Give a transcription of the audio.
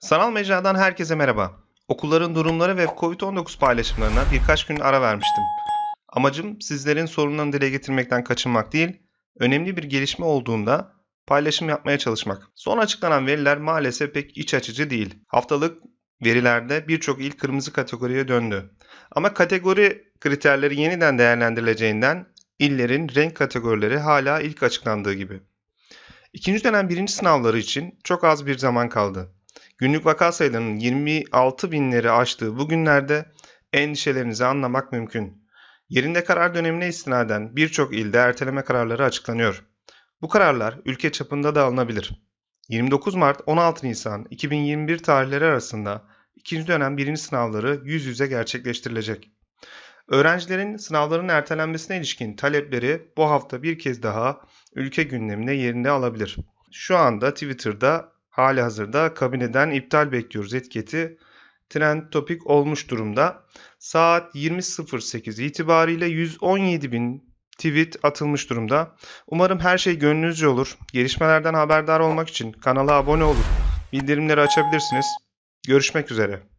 Sanal mecradan herkese merhaba. Okulların durumları ve COVID-19 paylaşımlarına birkaç gün ara vermiştim. Amacım sizlerin sorunlarını dile getirmekten kaçınmak değil, önemli bir gelişme olduğunda paylaşım yapmaya çalışmak. Son açıklanan veriler maalesef pek iç açıcı değil. Haftalık verilerde birçok il kırmızı kategoriye döndü. Ama kategori kriterleri yeniden değerlendirileceğinden illerin renk kategorileri hala ilk açıklandığı gibi. İkinci dönem birinci sınavları için çok az bir zaman kaldı. Günlük vaka sayılarının 26 binleri aştığı bu günlerde endişelerinizi anlamak mümkün. Yerinde karar dönemine istinaden birçok ilde erteleme kararları açıklanıyor. Bu kararlar ülke çapında da alınabilir. 29 Mart 16 Nisan 2021 tarihleri arasında ikinci dönem birinci sınavları yüz yüze gerçekleştirilecek. Öğrencilerin sınavların ertelenmesine ilişkin talepleri bu hafta bir kez daha ülke gündemine yerini alabilir. Şu anda Twitter'da hali hazırda kabineden iptal bekliyoruz etiketi trend topik olmuş durumda. Saat 20.08 itibariyle 117 bin tweet atılmış durumda. Umarım her şey gönlünüzce olur. Gelişmelerden haberdar olmak için kanala abone olup bildirimleri açabilirsiniz. Görüşmek üzere.